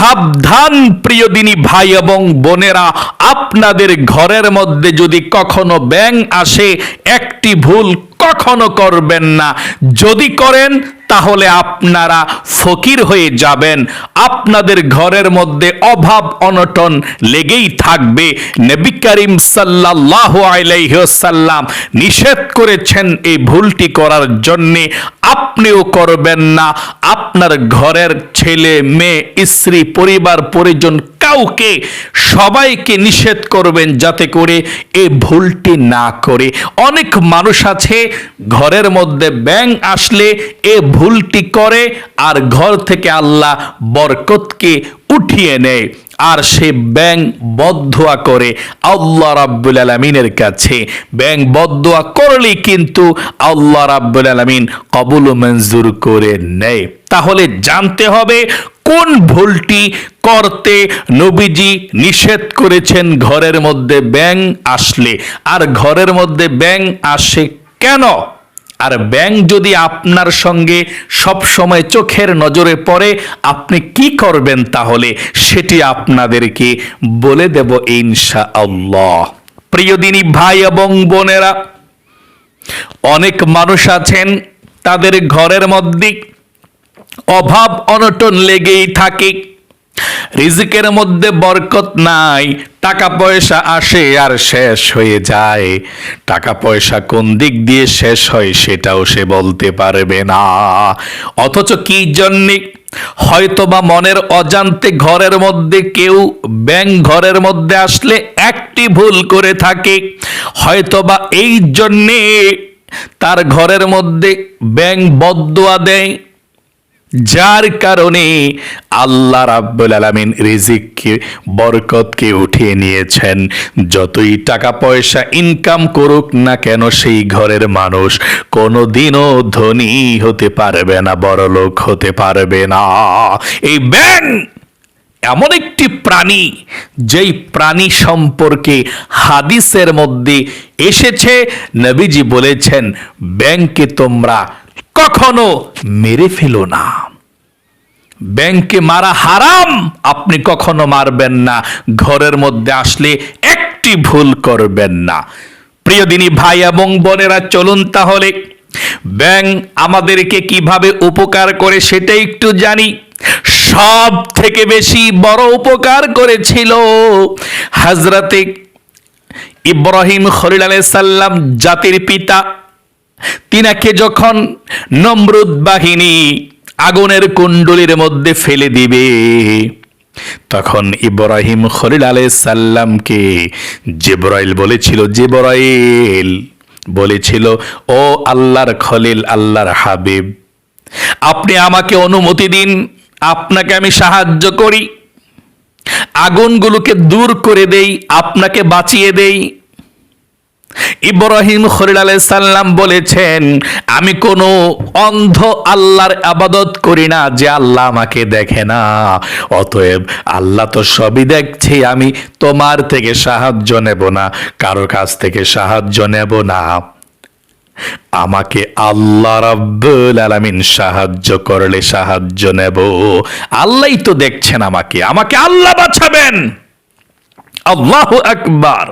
সাবধান প্রিয় দিনী ভাই এবং বোনেরা। আপনাদের ঘরের মধ্যে যদি কখনো ব্যাং আসে, একটি ভুল কখনো করবেন না। যদি করেন, তাহলে আপনারা ফকির হয়ে যাবেন। আপনাদের ঘরের মধ্যে অভাব অনটন লেগেই থাকবে। নবী করিম সাল্লাহ আলাইসাল্লাম নিষেধ করেছেন এই ভুলটি করার জন্যে। আপনিও করবেন না। আপনার ঘরের ছেলে, মেয়ে, স্ত্রী, পরিবার, পরিজন কাউকে সবাইকে নিষেধ করবেন যাতে করে এই ভুলটি না করে। অনেক মানুষ আছে, ঘরের মধ্যে ব্যাং আসলে এ ভুলটি করে আর ঘর থেকে আল্লাহ বরকতকে উঠিয়ে নেয় আর সে ব্যাং বদুয়া করে আল্লাহ রাব্বুল আলমিনের কাছে। ব্যাং বদুয়া করলেই কিন্তু আল্লাহ রাব্বুল আলমিন কবুল মঞ্জুর করে নেয়। তাহলে জানতে হবে কোন ভুলটি করতে নবীজি নিষেধ করেছেন ঘরের মধ্যে ব্যাং আসলে? আর ঘরের মধ্যে ব্যাং আসে কেন? আর ব্যাং যদি আপনার সঙ্গে সব সময় চোখের নজরে পড়ে, আপনি কি করবেন তাহলে? সেটি আপনাদেরকে বলে দেব ইনশা আল্লাহ প্রিয় দিনী ভাই এবং বোনেরা, অনেক মানুষ আছেন, তাদের ঘরের মধ্যে অভাব অনটন লেগেই থাকে। রিজিকের মধ্যে বরকত নাই, টাকা পয়সা আসে আর শেষ হয়ে যায়। টাকা পয়সা কোন দিক দিয়ে শেষ হয় সেটাও সে বলতে পারবে না। অথচ কি জন্যে? হয়তোবা মনের অজান্তে ঘরের মধ্যে কেউ ব্যাংক ঘরের মধ্যে আসলে একটি ভুল করে থাকে। হয়তোবা এই জন্যে তার ঘরের মধ্যে ব্যাংক বদুয়া দেয় যার কারণে আল্লাহ রাব্বুল আলামিন রিজিককে, বরকতকে উঠিয়ে নিয়েছেন। যতই টাকা পয়সা ইনকাম করুক না কেন, সেই ঘরের মানুষ কোনোদিনও ধনী হতে পারবে না, বড় লোক হতে পারবে না। এই ব্যাং এমন একটি প্রাণী, যেই প্রাণী সম্পর্কে হাদিসের মধ্যে এসেছে, নবীজি বলেছেন, ব্যাংকে তোমরা কখনো মেরে ফেলো না। ব্যাংকে মারা হারাম, আপনি কখনো মারবেন না। ঘরের মধ্যে আসলে একটি ভুল করবেন না। প্রিয় দিনী ভাই এবং বোনেরা, চলুন তাহলে। ব্যাংক আমাদেরকে কীভাবে উপকার করে সেটা একটু জানি। সব থেকে বেশি বড় উপকার করেছিল হাজরাতে ইব্রাহিম খলিল সাল্লাম জাতির পিতা। তিনাকে যখন নমরুদ বাহিনী আগুনের কুণ্ডলির মধ্যে ফেলে দিবে। তখন ইব্রাহিম খলিল আলাই সাল্লামকে জেবরাইল বলেছিল জেবরাইল, বলেছিল, ও আল্লাহর খলিল, আল্লাহর হাবিব, আপনি আমাকে অনুমতি দিন, আপনাকে আমি সাহায্য করি। আগুনগুলোকে দূর করে দেই, আপনাকে বাঁচিয়ে দেই ইব্রাহিম খলিল সাল্লাম বলেছেন, আমি কোনো অন্ধ আল্লাহর আবাদত করি না যে আল্লাহ আমাকে দেখে না। অতএব আল্লাহ তো সবই দেখছে, আমি তোমার থেকে সাহায্য নেব না, কারও কাছ থেকে সাহায্য নেব না। আমাকে আল্লাহ রাব্বুল আলামিন সাহায্য করলে সাহায্য নেব। আল্লাহই তো দেখছেন আমাকে আমাকে আল্লাহ বাঁচাবেন আল্লাহু আকবার।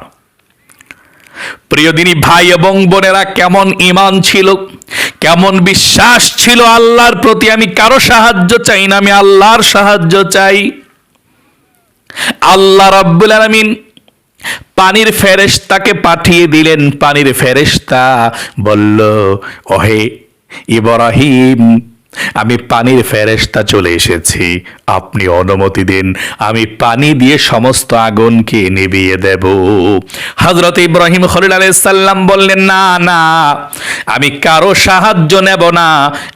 প্রিয়দিনী ভাই এবং বোনেরা, কেমন ইমান ছিল? কেমন বিশ্বাস ছিল আল্লাহর প্রতি? আমি কারও সাহায্য চাই না, আমি আল্লাহর সাহায্য চাই। আল্লাহ রাব্বুল আলামিন পানির ফেরেশতাকে পাঠিয়ে দিলেন। পানির ফেরেশতা বলল, ওহে ইব্রাহিম আমি পানির ফেরেশতা চলে এসেছি। আপনি অনুমতি দিন। আমি পানি দিয়ে সমস্ত আগুনকে নিভিয়ে দেব। হজরত ইব্রাহিম খলিল আলাইসাল্লাম বললেন, না না, আমি কারও সাহায্য নেব না।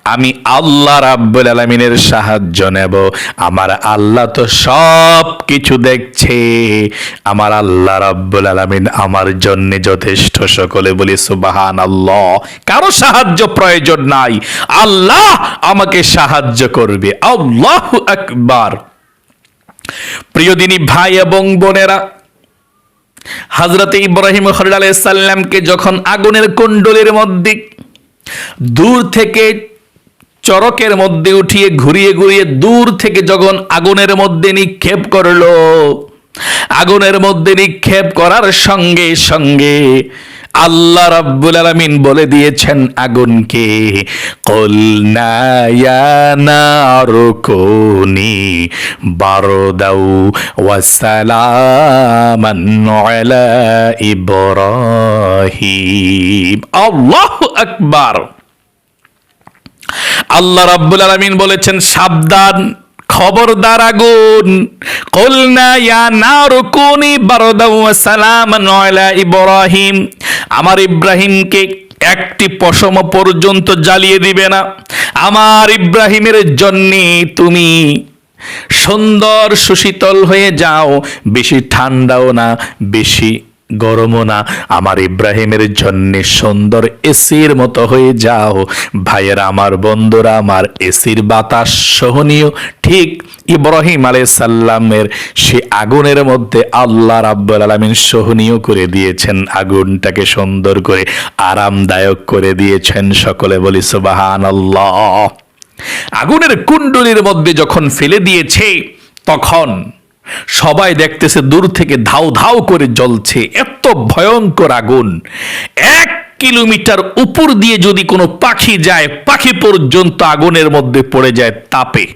আমি আল্লাহ রাব্বুল আলমিনের সাহায্য নেব। আমার আল্লাহ তো সব কিছু দেখছে। আমার আল্লাহ রাব্বুল আলমিন আমার জন্য যথেষ্ট সকলে বলি সুবাহান আল্লাহ কারও সাহায্য প্রয়োজন নাই। আল্লাহ আমাকে সাহায্য করবে। আল্লাহ আকবার। প্রিয় দিনী ভাই এবং বোনেরা হজরত ইব্রাহিম সাল্লামকে যখন আগুনের কুণ্ডলীর মধ্যে, দূর থেকে চরকের মধ্যে উঠিয়ে ঘুরিয়ে ঘুরিয়ে দূর থেকে যখন আগুনের মধ্যে নিক্ষেপ করল, আগুনের মধ্যে নিক্ষেপ করার সঙ্গে সঙ্গে আল্লাহ রাব্বুল আলামিন বলে দিয়েছেন আগুনকে। কলনা ইয়া নারুকুনি বারদাউ ওয়া সালামান আলা ইব্রাহিম। আল্লাহু আকবার। আল্লাহ রাব্বুল আলামিন বলেছেন, সাবধান খবরদার আগুন। কলনা, ইয়া নারুকুনি বারদাউ ওয়া সালামান আলা ইব্রাহিম। আমার ইব্রাহিমকে একটি পশম পর্যন্ত জ্বালিয়ে দিবে না। আমার ইব্রাহিমের জন্যে তুমি সুন্দর, সুশীতল হয়ে যাও। বেশি ঠান্ডাও না, বেশি গরমও না। আমার ইব্রাহিমের জন্য সুন্দর এসির মতো হয়ে যাও। ভাইয়ের, আমার বন্ধুরা, আমার এসির বাতাস সহনীয়। ঠিক ইব্রাহিম আলাই সাল্লামের সে আগুনের মধ্যে আল্লাহ রাব্বুল আলামিন সহনীয় করে দিয়েছেন, আগুনটাকে সুন্দর করে আরামদায়ক করে দিয়েছেন সকলে বলি সুবহানাল্লাহ। আগুনের কুণ্ডলীর মধ্যে যখন ফেলে দিয়েছে, তখন সবাই দেখতেছে দূর থেকে ধাউ ধাউ করে জ্বলছে, এত ভয়ঙ্কর আগুন। এক কিলোমিটার উপর দিয়ে যদি কোনো পাখি যায়, পাখি পর্যন্ত আগুনের মধ্যে পড়ে যায় তাপে।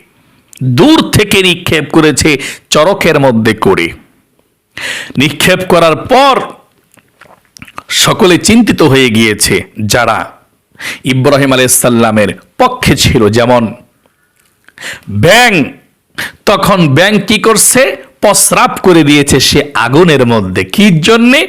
দূর থেকে নিক্ষেপ করেছে চরকের মধ্যে করে। নিক্ষেপ করার পর সকলে চিন্তিত হয়ে গিয়েছে যারা ইব্রাহিম আলাইসাল্লামের পক্ষে ছিল। যেমন ব্যাং তখন ব্যাং কি করছে? প্রস্রাব করে দিয়েছে সে আগুনের মধ্যে। কি জন্যে?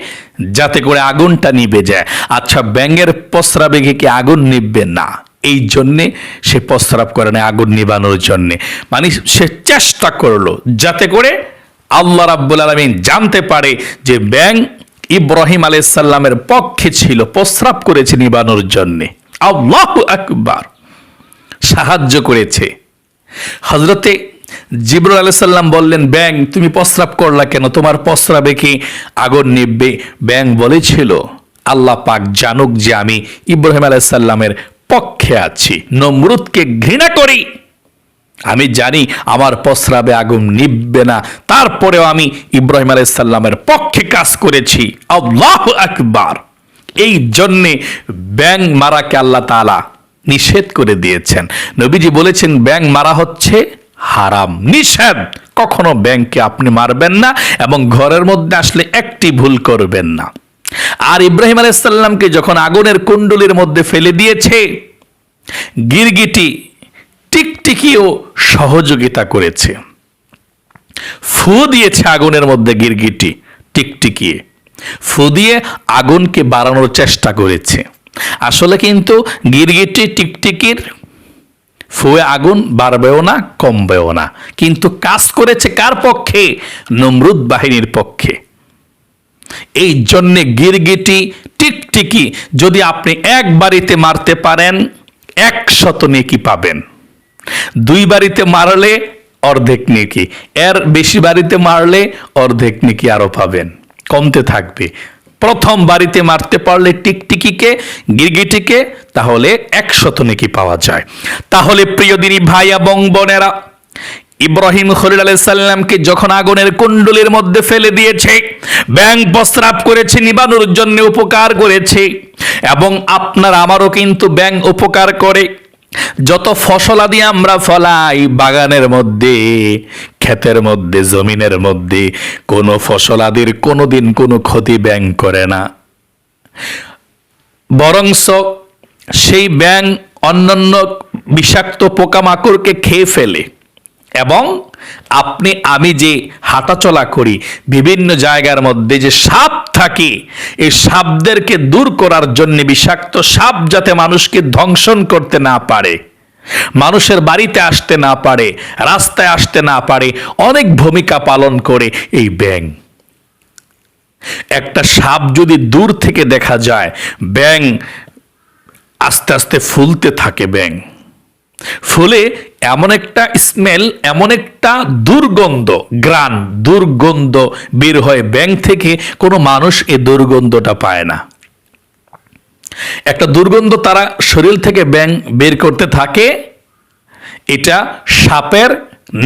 যাতে করে আগুনটা নিবে যায়। আচ্ছা ব্যাঙের প্রস্রাবে কি আগুন নিববে না। এই জন্যে সে প্রস্রাব করে না আগুন নিবানোর জন্যে। মানে সে চেষ্টা করল যাতে করে আল্লাহ রাব্বুল আলমিন জানতে পারে যে ব্যাং ইব্রাহিম আলাইসাল্লামের পক্ষে ছিল, প্রস্রাব করেছে নিবানোর জন্যে। আল্লাহ আকবার। সাহায্য করেছে। হজরতে জিবরুল আলাহ সাল্লাম বললেন, ব্যাং, তুমি প্রস্রাব করলা কেন? তোমার প্রস্রাবে কি আগুন নিববে ব্যাং বলেছিল, আল্লাহ পাক জানুক যে আমি ইব্রাহিম আলাহ সাল্লামের পক্ষে আছি। নমরুদকে ঘৃণা করি। আমি জানি আমার প্রস্রাবে আগুন নিববে না। তারপরেও আমি ইব্রাহিম আলাহ সাল্লামের পক্ষে কাজ করেছি। আল্লাহ আকবার। এই জন্যে ব্যাং মারাকে আল্লাহ তালা নিষেধ করে দিয়েছেন। নবীজি বলেছেন, ব্যাং মারা হচ্ছে হারাম, নিষেধ। কখনো ব্যাংকে আপনি মারবেন না এবং ঘরের মধ্যে আসলে একটি ভুল করবেন না। আর ইব্রাহিম আলাইসাল্লামকে যখন আগুনের কুণ্ডলির মধ্যে ফেলে দিয়েছে, গিরগিটি টিকটিকিও সহযোগিতা করেছে। ফু দিয়েছে আগুনের মধ্যে গিরগিটি টিকটিকিয়ে। ফু দিয়ে আগুনকে বাড়ানোর চেষ্টা করেছে। আসলে কিন্তু গিরগিটি টিকটিকির ফুয়ে আগুন, বাড়বেও না, কমবেও না। কিন্তু কাজ করেছে কার পক্ষে? নমরুদ বাহিনীর পক্ষে। এই জন্যে গিরগিটি টিকটিকি যদি আপনি এক বাড়িতে মারতে পারেন একশত নেকি পাবেন। দুই বাড়িতে মারলে অর্ধেক নেকি। এর বেশি বাড়িতে মারলে অর্ধেক নেকি আরও পাবেন। কমতে থাকবে। প্রথম বাড়িতে মারতে পারলে টিকটিকিকে, গিরগিটিকে, তাহলে একশত নেকি পাওয়া যায়। তাহলে প্রিয় দিনী ভাই এবং বোনেরা, ইব্রাহিম খলিল আলাই সাল্লামকে যখন আগুনের কুণ্ডলীর মধ্যে ফেলে দিয়েছে ব্যাং প্রস্রাব করেছে, নিবানোর জন্য উপকার করেছে, এবং আপনার আমারও কিন্তু ব্যাং উপকার করে, যত ফসলাদি আমরা ফলাই বাগানের মধ্যে ক্ষেতের মধ্যে, জমিনের মধ্যে, কোনো ফসলাদির কোনোদিন কোনো ক্ষতি ব্যাং করে না। বরংস সেই ব্যাং অন্যান্য বিষাক্ত পোকামাকড়কে খেয়ে ফেলে এবং আপনি, আমি যে হাঁটাচলা করি, বিভিন্ন জায়গার মধ্যে যে সাপ থাকে, এই সাপদেরকে দূর করার জন্য বিষাক্ত সাপ যাতে মানুষকে ধ্বংসন করতে না পারে। মানুষের বাড়িতে আসতে না পারে, রাস্তায় আসতে না পারে, অনেক ভূমিকা পালন করে এই ব্যাং একটা সাপ যদি দূর থেকে দেখা যায় ব্যাং আস্তে আস্তে ফুলতে থাকে ব্যাং ফুলে এমন একটা স্মেল এমন একটা দুর্গন্ধ গ্রান দুর্গন্ধ বের হয় ব্যাং থেকে, কোনো মানুষ এই দুর্গন্ধটা পায় না। একটা দুর্গন্ধ তারা শরীর থেকে ব্যাং বের করতে থাকে, এটা সাপের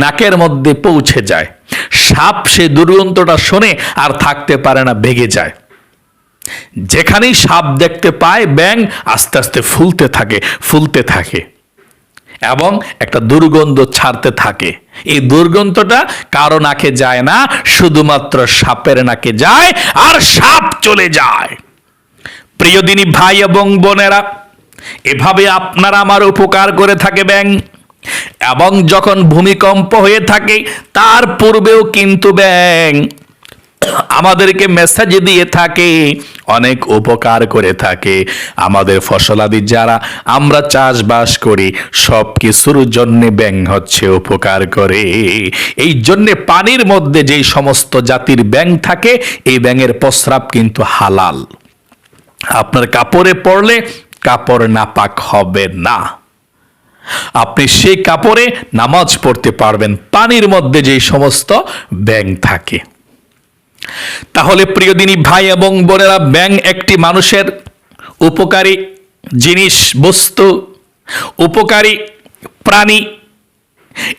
নাকের মধ্যে পৌঁছে যায়। সাপ সে দুর্গন্ধটা শোনে আর থাকতে পারে না, ভেগে যায়। যেখানেই সাপ দেখতে পায়, ব্যাং আস্তে আস্তে ফুলতে থাকে ফুলতে থাকে এবং একটা দুর্গন্ধ ছাড়তে থাকে। এই দুর্গন্ধটা কারও নাকে যায় না, শুধুমাত্র সাপের নাকে যায় আর সাপ চলে যায়। প্রিয়দিনী ভাই এবং বোনেরা, এভাবে আপনারা আমার উপকার করে থাকে ব্যাং। এবং যখন ভূমিকম্প হয়ে থাকে, তার পূর্বেও কিন্তু ব্যাং। আমাদেরকে মেসেজ দিয়ে থাকে, অনেক উপকার করে থাকে। আমাদের ফসলাদি যারা, আমরা চাষবাস করি সব কিছুর জন্যে ব্যাং হচ্ছে উপকার করে। এই জন্যে পানির মধ্যে যেই সমস্ত জাতির ব্যাং থাকে, এই ব্যাঙের প্রস্রাব কিন্তু হালাল। আপনার কাপড়ে পড়লে কাপড় নাপাক হবে না। আপনি সেই কাপড়ে নামাজ পড়তে পারবেন, পানির মধ্যে যে সমস্ত ব্যাং থাকে। তাহলে প্রিয়দিনী ভাই এবং বোনেরা ব্যাং একটি মানুষের উপকারী জিনিস, বস্তু, উপকারী প্রাণী।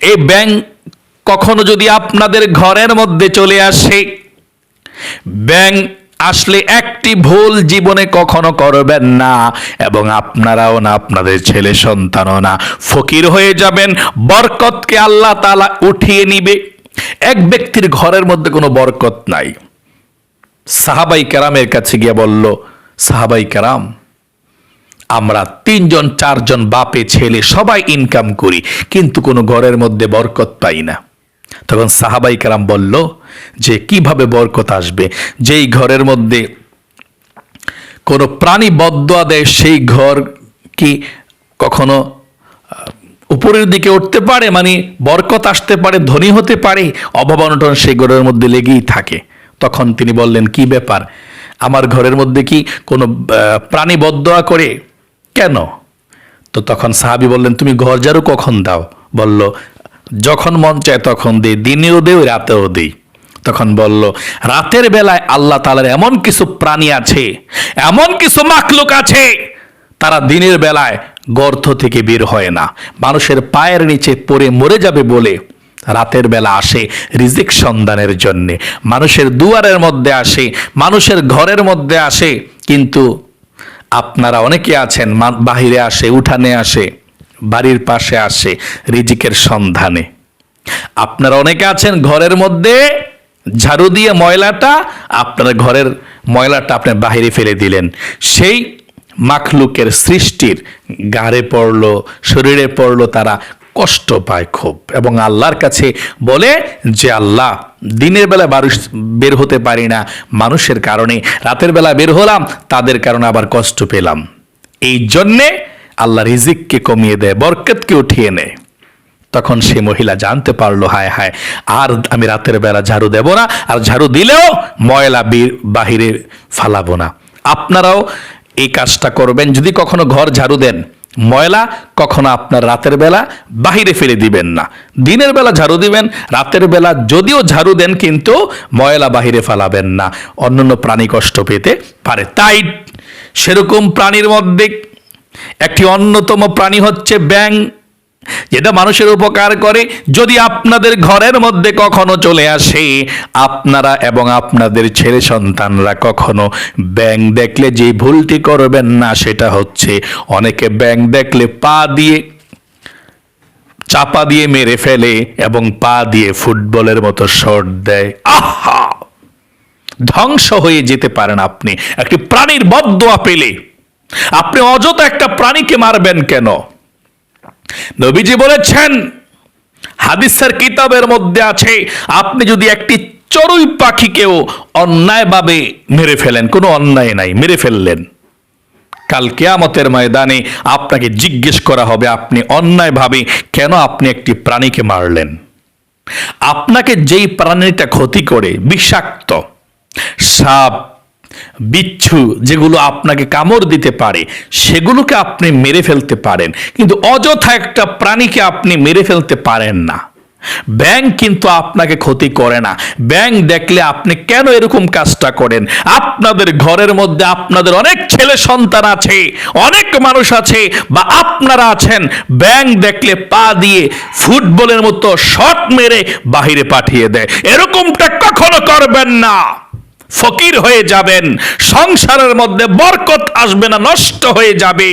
এই ব্যাং কখনো যদি আপনাদের ঘরের মধ্যে চলে আসে ব্যাং আসলে একটি ভুল জীবনে কখনো করবেন না এবং আপনারাও না, আপনাদের ছেলে সন্তানও না। ফকির হয়ে যাবেন, বরকতকে আল্লাহ তালা উঠিয়ে নিবে। এক ব্যক্তির ঘরের মধ্যে কোনো বরকত নাই। সাহাবাই কেরামের কাছে গিয়ে বলল, সাহাবাই কেরাম, আমরা তিনজন, চারজন বাপে, ছেলে সবাই ইনকাম করি, কিন্তু কোনো ঘরের মধ্যে বরকত পাই না। তখন সাহাবাই কেরাম বলল, যে কীভাবে বরকত আসবে? যেই ঘরের মধ্যে কোনো প্রাণী বদয়া দেয় সেই ঘর কি কখনো উপরের দিকে উঠতে পারে? মানে বরকত আসতে পারে, ধনী হতে পারে? অভাব অনটন সেই ঘরের মধ্যে লেগেই থাকে। তখন তিনি বললেন, কি ব্যাপার? আমার ঘরের মধ্যে কি কোনো প্রাণী বদয়া করে? কেন? তো তখন সাহাবি বললেন, তুমি ঘর ঝাড়ু কখন দাও? বলল যখন মন চায় তখন দিই, দিনেও দেই রাতেও দিই। তখন বলল, রাতের বেলায় আল্লাহ তালার এমন কিছু প্রাণী আছে, এমন কিছু মাকলুক আছে, তারা দিনের বেলায় গর্ত থেকে বের হয় না। মানুষের পায়ের নিচে পড়ে মরে যাবে বলে রাতের বেলা আসে রিজিক সন্ধানের জন্যে। মানুষের দুয়ারের মধ্যে আসে, মানুষের ঘরের মধ্যে আসে, কিন্তু আপনারা অনেকে আছেন বাহিরে আসে, উঠানে আসে বাড়ির পাশে আসে রিজিকের সন্ধানে। আপনারা অনেকে আছেন ঘরের মধ্যে ঝাড়ু দিয়ে ময়লাটা, আপনার ঘরের ময়লাটা আপনি বাহিরে ফেলে দিলেন। সেই মাখলুকের সৃষ্টির গাড়ে পড়ল, শরীরে পড়ল, তারা কষ্ট পায় খুব এবং আল্লাহর কাছে বলে যে, আল্লাহ, দিনের বেলা মানুষ বের হতে পারি না। মানুষের কারণে রাতের বেলা বের হলাম, তাদের কারণে আবার কষ্ট পেলাম। এই জন্যে আল্লাহ রিজিককে কমিয়ে দেয়, বরকতকে উঠিয়ে নেয়। তখন সে মহিলা জানতে পারল, হায় হায়, আর আমি রাতের বেলা ঝাড়ু দেব না, আর ঝাড়ু দিলেও ময়লা বাহিরে ফালাবো না। আপনারাও এই কাজটা করবেন, যদি কখনো ঘর ঝাড়ু দেন, ময়লা কখনো আপনার রাতের বেলা বাহিরে ফেলে দিবেন না। দিনের বেলা ঝাড়ু দিবেন, রাতের বেলা যদিও ঝাড়ু দেন, কিন্তু ময়লা বাহিরে ফালাবেন না। অন্যান্য প্রাণী কষ্ট পেতে পারে। তাই সেরকম প্রাণীর মধ্যে একটি অন্যতম প্রাণী হচ্ছে ব্যাং যেটা মানুষের উপকার করে যদি আপনাদের ঘরের মধ্যে কখনো চলে আসে। আপনারা এবং আপনাদের ছেলে সন্তানরা কখনো ব্যাং দেখলে যে ভুলটি করবেন না, সেটা হচ্ছে অনেকে ব্যাং দেখলে পা দিয়ে, চাপা দিয়ে মেরে ফেলে এবং পা দিয়ে ফুটবলের মতো শট দেয়। আহা! ধ্বংস হয়ে যেতে পারেন আপনি। একটি প্রাণীর বদোয়া পেলে আপনি অযথা একটা প্রাণীকে মারবেন কেন? নবীজি বলেছেন, হাদিসের কিতাবের মধ্যে আছে, আপনি যদি একটি চড়ুই পাখিকেও অন্যায়ভাবে মেরে ফেলেন, কোনো অন্যায় নাই, মেরে ফেললেন। কাল কেয়ামতের ময়দানে আপনাকে জিজ্ঞেস করা হবে, আপনি অন্যায়ভাবে কেন আপনি একটি প্রাণীকে মারলেন? আপনাকে যেই প্রাণীটা ক্ষতি করে, বিষাক্ত সাপ বিচ্ছু যেগুলো আপনাকে কামড় দিতে পারে, সেগুলোকে আপনি মেরে ফেলতে পারেন। কিন্তু অযথা একটা প্রাণীকে আপনি মেরে ফেলতে পারেন না। ব্যাংক কিন্তু আপনাকে ক্ষতি করে না। ব্যাংক দেখলে আপনি কেন এরকম কাজটা করেন? আপনাদের ঘরের মধ্যে আপনাদের অনেক ছেলে সন্তান আছে, অনেক মানুষ আছে, বা আপনারা আছেন। ব্যাংক দেখলে পা দিয়ে ফুটবলের মতো শট মেরে বাহিরে পাঠিয়ে দেয়। এরকমটা কখনো করবেন না। ফকির হয়ে যাবেন, সংসারের মধ্যে বরকত আসবে না, নষ্ট হয়ে যাবে।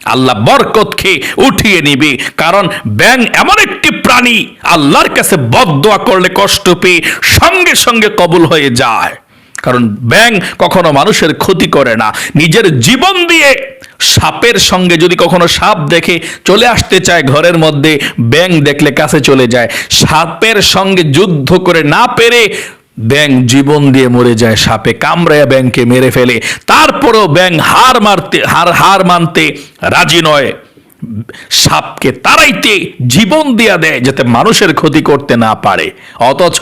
আল্লাহ বরকত খেয়ে উঠিয়ে নিবে, কারণ ব্যাং এমন একটি প্রাণী, আল্লাহর কাছে বদদোয়া করলে কষ্ট পেয়ে সঙ্গে সঙ্গে কবুল হয়ে যায়। কারণ ব্যাং কখনো মানুষের ক্ষতি করে না, নিজের জীবন দিয়ে সাপের সঙ্গে যদি কখনো সাপ দেখে চলে আসতে চায় ঘরের মধ্যে ব্যাং দেখলে কাছে চলে যায়। সাপের সঙ্গে যুদ্ধ করে না পেরে ব্যাং জীবন দিয়ে মরে যায় সাপে কামড়ায় ব্যাংকে মেরে ফেলে। তারপরও ব্যাং হার মারতে হার হার মানতে রাজি নয়। সাপকে তারাইতে জীবন দিয়া দেয় যাতে মানুষের ক্ষতি করতে না পারে। অথচ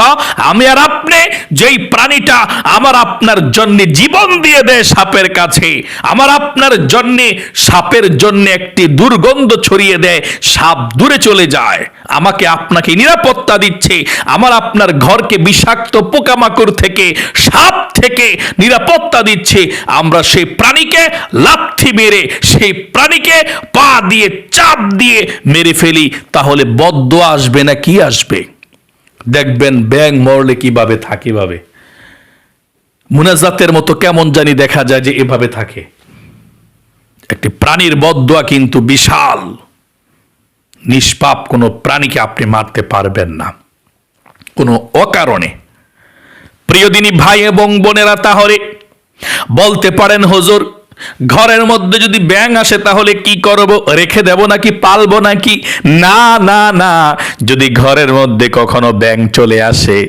আমি আর আপনি যেই প্রাণীটা আমার আপনার জন্য জীবন দিয়ে দেয় সাপের কাছে, আমার আপনার জন্য সাপের জন্য একটি দুর্গন্ধ ছড়িয়ে দেয়, সাপ দূরে চলে যায়। আমাকে আপনাকে নিরাপত্তা দিচ্ছে, আমার আপনার ঘরকে বিষাক্ত পোকামাকড় থেকে, সাপ থেকে নিরাপত্তা দিচ্ছে। আমরা সেই প্রাণীকে লাথি মেরে, সেই প্রাণীকে পা দিয়ে চাপ দিয়ে মেরে ফেলি, তাহলে বদ্ধ আসবে না কি আসবে? দেখবেন ব্যাং মরলে কীভাবে থাকে ভাবে মুনাজাতের মতো কেমন জানি দেখা যায় যে এভাবে থাকে। একটি প্রাণীর বদোয়া কিন্তু বিশাল। নিষ্পাপ কোনো প্রাণীকে আপনি মারতে পারবেন না। কোনো অকারণে। প্রিয়দিনী ভাই এবং বোনেরা তাহলে বলতে পারেন, হুজুর ঘরের মধ্যে যদি ব্যাং আসে, তাহলে কি করব? রেখে দেব নাকি পালবো নাকি? না না না। যদি ঘরের মধ্যে কখনো ব্যাং চলে আসে,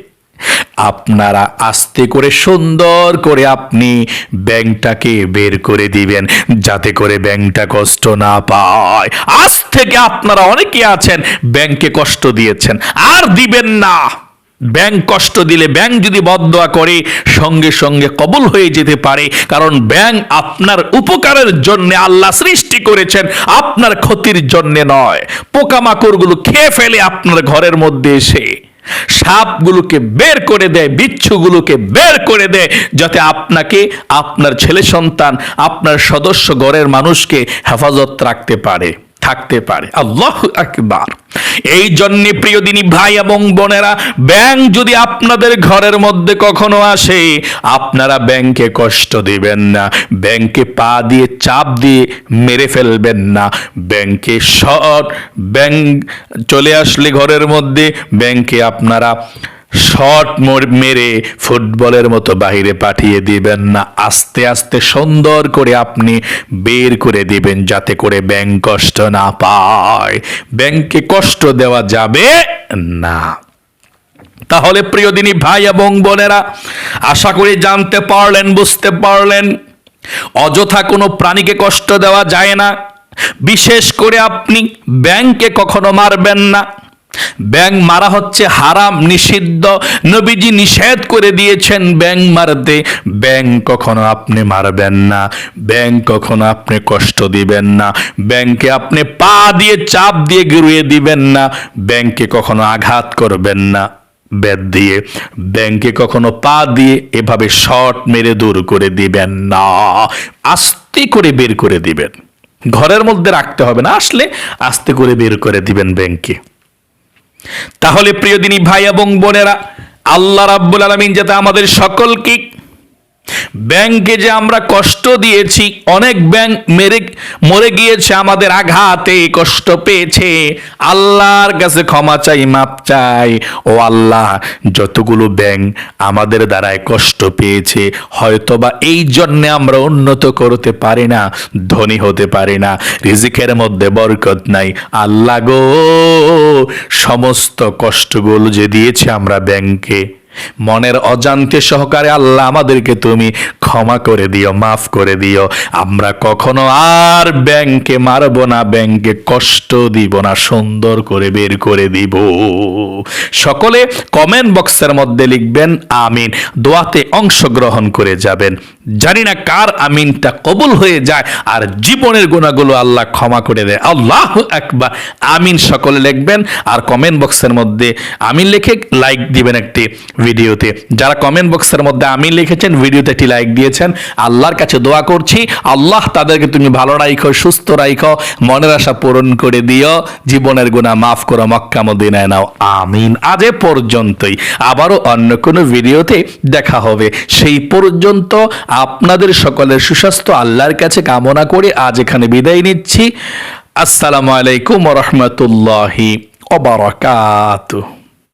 আপনারা আস্তে করে, সুন্দর করে আপনি ব্যাংকটাকে বের করে দিবেন, যাতে করে ব্যাংকটা কষ্ট না পায়। আজ থেকে আপনারা অনেকে আছেন, ব্যাংকে কষ্ট দিয়েছেন। আর দিবেন না। ব্যাংক কষ্ট দিলে ব্যাংক যদি বদদোয়া করে, সঙ্গে সঙ্গে কবুল হয়ে যেতে পারে। কারণ ব্যাংক আপনার উপকারের জন্য আল্লাহ সৃষ্টি করেছেন, আপনার ক্ষতির জন্য নয়। পোকামাকড়গুলো খেয়ে ফেলে আপনার ঘরের মধ্যে এসে, সাপগুলোকে বের করে দেয়, বিচ্ছুগুলোকে বের করে দেয়, যাতে আপনাকে, আপনার ছেলে সন্তান, আপনার সদস্য ঘরের মানুষকে হেফাজত রাখতে পারে। থাকতে পারে। আল্লাহ আকবার। এই জন্যে প্রিয় দিনী ভাই এবং বোনেরা, ব্যাংক যদি আপনাদের ঘরের মধ্যে কখনো আসে, আপনারা ব্যাংকে কষ্ট দিবেন না। ব্যাংকে পা দিয়ে চাপ দিয়ে মেরে ফেলবেন না। ব্যাংকে শর্ট ব্যাংক চলে আসলে ঘরের মধ্যে, ব্যাংকে আপনারা শট মেরে ফুটবলের মতো বাহিরে পাঠিয়ে দিবেন না। আস্তে আস্তে সুন্দর করে আপনি বের করে দিবেন যাতে করে ব্যাংক কষ্ট না পায়। ব্যাংকে কষ্ট দেওয়া যাবে না। তাহলে প্রিয় প্রিয়দিনী ভাই এবং বোনেরা, আশা করি জানতে পারলেন, বুঝতে পারলেন। অযথা কোনো প্রাণীকে কষ্ট দেওয়া যায় না। বিশেষ করে আপনি ব্যাংকে কখনো মারবেন না। ব্যাং মারা হচ্ছে হারাম, নিষিদ্ধ। নবীজি নিষেধ করে দিয়েছেন ব্যাং মারতে। ব্যাং কখনো আপনি মারবেন না। ব্যাং কখনো আপনি কষ্ট দিবেন না। ব্যাংকে আপনি পা দিয়ে চাপ দিয়ে গিরুয়ে দিবেন না। ব্যাংকে কখনো আঘাত করবেন না। বেদ দিয়ে, ব্যাংকে কখনো পা দিয়ে এভাবে শর্ট মেরে দূর করে দিবেন না। আস্তে করে বের করে দিবেন। ঘরের মধ্যে রাখতে হবে না। আসলে আস্তে করে বের করে দিবেন ব্যাংকে। তাহলে প্রিয় দিনী ভাই এবং বোনেরা আল্লাহ রাব্বুল আলমিন যাতে আমাদের সকলকে ব্যাংকে যে আমরা কষ্ট দিয়েছি, অনেক ব্যাংক মেরে, মরে গিয়েছে, আমাদের আঘাতে কষ্ট পেয়েছে। আল্লাহর কাছে ক্ষমা চাই মাপ চাই। ও আল্লাহ, যতগুলো ব্যাংক আমাদের দ্বারায় কষ্ট পেয়েছে, হয়তোবা এই জন্যে আমরা উন্নত করতে পারি না, ধনী হতে পারি না, রিজিকের মধ্যে বরকত নাই। আল্লাহ গো, সমস্ত কষ্টগুলো যে দিয়েছে আমরা ব্যাংকে মনের অজান্তে সহকারে আল্লাহ আমাদেরকে তুমি ক্ষমা করে দিও, মাফ করে দিও। আমরা কখনো আর ব্যাংকে মারবো না, ব্যাংকে কষ্ট দিব না, সুন্দর করে বের করে দিব। সকলে কমেন্ট বক্সের মধ্যে লিখবেন, আমিন। দোয়াতে অংশগ্রহণ করে যাবেন। জানি না কার আমিনটা কবুল হয়ে যায়, আর জীবনের গুণাগুলো আল্লাহ ক্ষমা করে দেয়। আল্লাহ একবার আমিন সকলে লিখবেন, আর কমেন্ট বক্সের মধ্যে আমিন লিখে লাইক দিবেন একটি ভিডিওতে। যারা কমেন্ট বক্সের মধ্যে আমিন লিখেছেন, ভিডিওতে একটি লাইক দিয়েছেন, আল্লাহর কাছে দোয়া করছি। আল্লাহ তাদেরকে তুমি ভালো রাখো সুস্থ রাখো মনের আশা পূরণ করে দিও। জীবনের গুণা মাফ করো, মক্কা মদিনায় নাও। আমিন। আজ এ পর্যন্তই। আবারও অন্য কোনো ভিডিওতে দেখা হবে। সেই পর্যন্ত আপনাদের সকলের সুস্বাস্থ্য, আল্লাহর কাছে কামনা করে আজ এখানে বিদায় নিচ্ছি। আসসালামু আলাইকুম রহমতুল্লাহি ওবরাকাতুহ